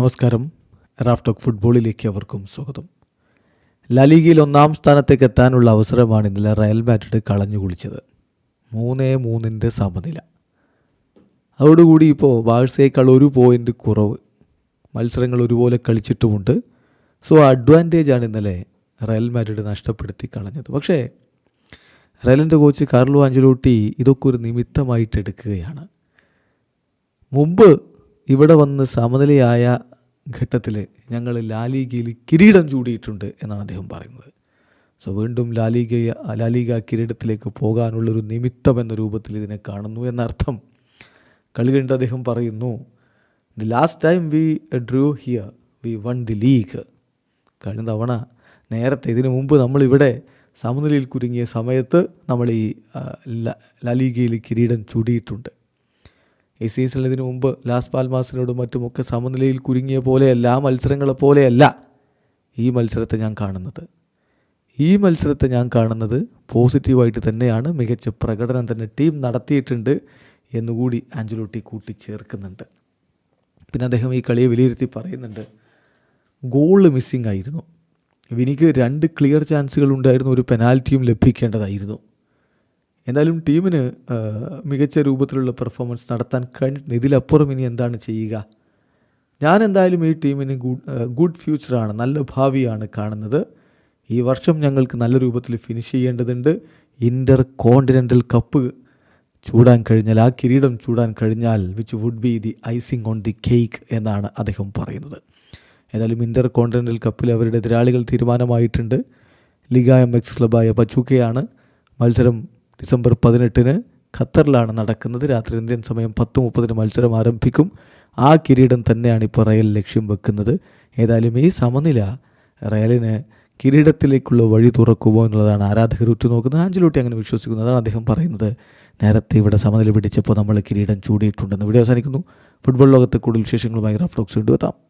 നമസ്കാരം. റാഫ്റ്റോക്ക് ഫുട്ബോളിലേക്ക് അവർക്കും സ്വാഗതം. ലലീഗയിൽ ഒന്നാം സ്ഥാനത്തേക്ക് എത്താനുള്ള അവസരമാണ് ഇന്നലെ റയൽ മാഡ്രിഡ് കളഞ്ഞു കുളിച്ചത്. മൂന്നേ മൂന്നിന്റെ സമനില. അതോടുകൂടി ഇപ്പോൾ ബാഴ്സയേക്കാൾ ഒരു പോയിന്റ് കുറവ്. മത്സരങ്ങൾ ഒരുപോലെ കളിച്ചിട്ടുമുണ്ട്. സോ അഡ്വാന്റേജ് ആണ് ഇന്നലെ റയൽ മാഡ്രിഡ് നഷ്ടപ്പെടുത്തി കളഞ്ഞത്. പക്ഷേ റയലിന്റെ കോച്ച് കാർലോ ആഞ്ചലോട്ടി ഇതൊക്കെ ഒരു നിമിത്തമായിട്ട് എടുക്കുകയാണ്. മുമ്പ് ഇവിടെ വന്ന് സമനിലയായ ഘട്ടത്തിൽ ഞങ്ങൾ ലാലീഗയിൽ കിരീടം ചൂടിയിട്ടുണ്ട് എന്നാണ് അദ്ദേഹം പറയുന്നത്. സോ വീണ്ടും ലാലീഗ ലാലീഗ കിരീടത്തിലേക്ക് പോകാനുള്ളൊരു നിമിത്തം എന്ന രൂപത്തിൽ ഇതിനെ കാണുന്നു എന്നർത്ഥം കളി കണ്ട് അദ്ദേഹം പറയുന്നു the last time we drew here we won the league കഴിഞ്ഞ തവണ നേരത്തെ ഇതിനു മുമ്പ് നമ്മളിവിടെ സമനിലയിൽ കുരുങ്ങിയ സമയത്ത് നമ്മൾ ഈ ലാലിഗയിൽ കിരീടം ചൂടിയിട്ടുണ്ട്. ഈ സീസണിൽ ഇതിനു മുമ്പ് ലാസ് പാൽമാസിനോടും മറ്റുമൊക്കെ സമനിലയിൽ കുരുങ്ങിയ പോലെയല്ല ആ മത്സരങ്ങളെ പോലെയല്ല ഈ മത്സരത്തെ ഞാൻ കാണുന്നത്. ഈ മത്സരത്തെ ഞാൻ കാണുന്നത് പോസിറ്റീവായിട്ട് തന്നെയാണ് മികച്ച പ്രകടനം തന്നെ ടീം നടത്തിയിട്ടുണ്ട് എന്നുകൂടി ആഞ്ചലോട്ടി കൂട്ടിച്ചേർക്കുന്നുണ്ട്. പിന്നെ അദ്ദേഹം ഈ കളിയെ വിലയിരുത്തി പറയുന്നുണ്ട് ഗോൾ മിസ്സിംഗ് ആയിരുന്നു. വിനിക്ക് രണ്ട് ക്ലിയർ ചാൻസുകൾ ഉണ്ടായിരുന്നു ഒരു പെനാൽറ്റിയും ലഭിക്കേണ്ടതായിരുന്നു. എന്തായാലും ടീമിന് മികച്ച രൂപത്തിലുള്ള പെർഫോമൻസ് നടത്താൻ കഴിഞ്ഞിട്ടുണ്ട്. ഇതിലപ്പുറം ഇനി എന്താണ് ചെയ്യുക? ഞാൻ എന്തായാലും ഈ ടീമിന് ഗുഡ് ഗുഡ് ഫ്യൂച്ചറാണ് നല്ല ഭാവിയാണ് കാണുന്നത്. ഈ വർഷം ഞങ്ങൾക്ക് നല്ല രൂപത്തിൽ ഫിനിഷ് ചെയ്യേണ്ടതുണ്ട്. ഇന്റർ കോണ്ടിനെന്റൽ കപ്പ് ചൂടാൻ കഴിഞ്ഞാൽ ആ കിരീടം ചൂടാൻ കഴിഞ്ഞാൽ which would be the icing on the cake എന്നാണ് അദ്ദേഹം പറയുന്നത്. ഏതായാലും ഇന്റർ കോണ്ടിനെന്റൽ കപ്പിൽ അവരുടെ എതിരാളികൾ തീരുമാനമായിട്ടുണ്ട്. ലിഗ എം എക്സ് ക്ലബായ പച്ചൂക്കയാണ്. മത്സരം ഡിസംബർ പതിനെട്ടിന് ഖത്തറിലാണ് നടക്കുന്നത്. രാത്രി ഇന്ത്യൻ സമയം പത്ത് മുപ്പതിന് മത്സരം ആരംഭിക്കും. ആ കിരീടം തന്നെയാണ് ഇപ്പോൾ റയൽ ലക്ഷ്യം വെക്കുന്നത്. ഏതായാലും ഈ സമനില റയലിന് കിരീടത്തിലേക്കുള്ള വഴി തുറക്കുമോ എന്നുള്ളതാണ് ആരാധകർ ഉറ്റുനോക്കുന്നത്. ആഞ്ചലോട്ടി അങ്ങനെ വിശ്വസിക്കുന്നു. അതാണ് അദ്ദേഹം പറയുന്നത്. നേരത്തെ ഇവിടെ സമനില പിടിച്ചപ്പോൾ നമ്മൾ കിരീടം ചൂടിയിട്ടുണ്ടെന്ന്. ഇവിടെ അവസാനിക്കുന്നു. ഫുട്ബോൾ ലോകത്തെ കൂടുതൽ വിശേഷങ്ങളുമായി റഫ്ലോക്സ് കൊണ്ടുവെത്താം